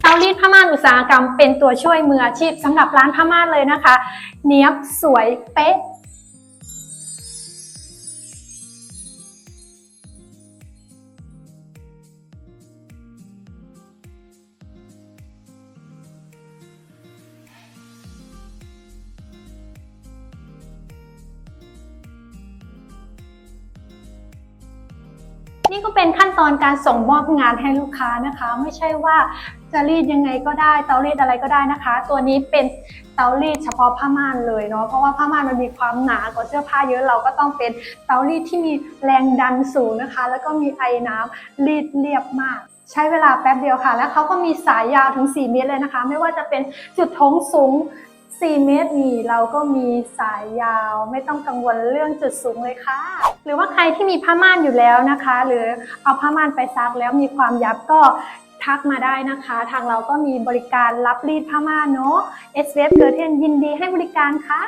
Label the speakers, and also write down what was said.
Speaker 1: เตารีดผ้าม่านอุตสาหกรรมเป็นตัวช่วยมืออาชีพสำหรับร้านผ้าม่านเลยนะคะ เนี้ยบสวยเป๊ะนี่ก็เป็นขั้นตอนการส่งมอบงานให้ลูกค้านะคะ ไม่ใช่ว่า จะรีดยังไงก็ได้ เตารีดอะไรก็ได้นะคะ ตัวนี้เป็นเตารีดเฉพาะผ้าม่านเลยเนาะเพราะว่าผ้าม่านมันมีความหนากว่าเสื้อผ้าเยอะเราก็ต้องเป็นเตารีดที่มีแรงดันสูงนะคะ แล้วก็มีไอน้ำรีดเรียบมาก ใช้เวลาแป๊บเดียวค่ะ แล้วเขาก็มีสายยาวถึง 4 เมตรเลยนะคะ ไม่ว่าจะเป็นจุดโถงสูง4 เมตรนี่เราก็มีสายยาวไม่ต้องกังวลเรื่องจุดสูงเลยค่ะ หรือว่าใครที่มีผ้าม่านอยู่แล้วนะคะ หรือเอาผ้าม่านไปซักแล้วมีความยับก็ ทักมาได้นะคะ ทางเราก็มีบริการรับรีดผ้าม่านเนาะ s v f เกอร์เทนยินดีให้บริการค่ะ